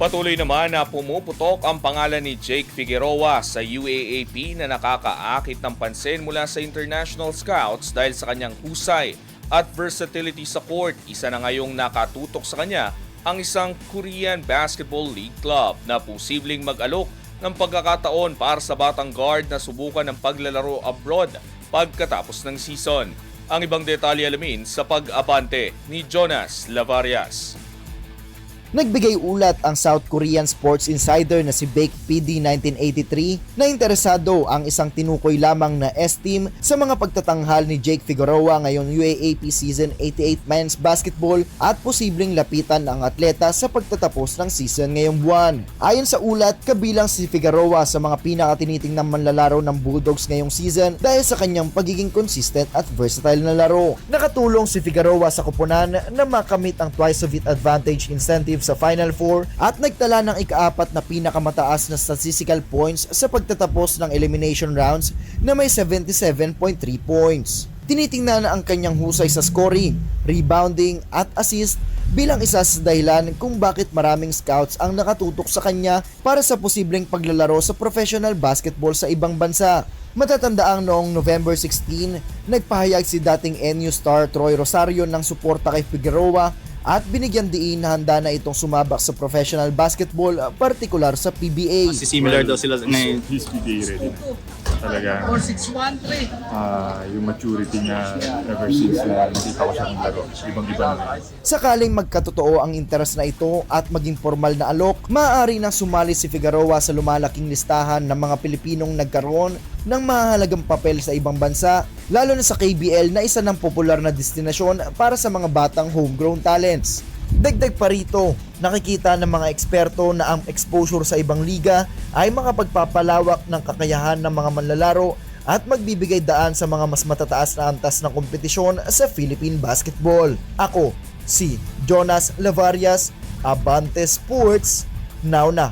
Patuloy naman na pumuputok ang pangalan ni Jake Figueroa sa UAAP na nakakaakit ng pansin mula sa international scouts dahil sa kanyang husay at versatility sa court. Isa na ngayong nakatutok sa kanya ang isang Korean Basketball League club na posibleng mag-alok ng pagkakataon para sa batang guard na subukan ng paglalaro abroad pagkatapos ng season. Ang ibang detalye alamin sa pag-abante ni Jonas Lavarias. Nagbigay ulat ang South Korean sports insider na si Bake PD 1983 na interesado ang isang tinukoy lamang na S-team sa mga pagtatanghal ni Jake Figueroa ngayong UAAP Season 88 Men's Basketball at posibleng lapitan ang atleta sa pagtatapos ng season ngayong buwan. Ayon sa ulat, kabilang si Figueroa sa mga pinakatinitingnang manlalaro ng Bulldogs ngayong season dahil sa kanyang pagiging consistent at versatile na laro. Nakatulong si Figueroa sa kupunan na makamit ang twice of it advantage incentive sa Final Four at nagtala ng ikaapat na pinakamataas na statistical points sa pagtatapos ng elimination rounds na may 77.3 points. Tinitingnan na ang kanyang husay sa scoring, rebounding at assist bilang isa sa dahilan kung bakit maraming scouts ang nakatutok sa kanya para sa posibleng paglalaro sa professional basketball sa ibang bansa. Matatandaang noong November 16, nagpahayag si dating NU star Troy Rosario ng suporta kay Figueroa at binigyan diin na handa na itong sumabak sa professional basketball, uh, partikular sa PBA. Kasi similar daw sila ngayon. He's PBA ready na. Talaga, ah yung maturity niya ever since na nakita ko siya maglaro. Ibang-iba na. Sakaling magkatotoo ang interes na ito at maging formal na alok, maaari nang sumali si Figueroa sa lumalaking listahan ng mga Pilipinong nagkaroon ng mahalagang papel sa ibang bansa, lalo na sa KBL na isa ng popular na destinasyon para sa mga batang homegrown talents. Dagdag pa rito, nakikita ng mga eksperto na ang exposure sa ibang liga ay makapagpapalawak ng kakayahan ng mga manlalaro at magbibigay daan sa mga mas matataas na antas ng kompetisyon sa Philippine basketball. Ako, si Jonas Lavarias, Abante Sports, now na.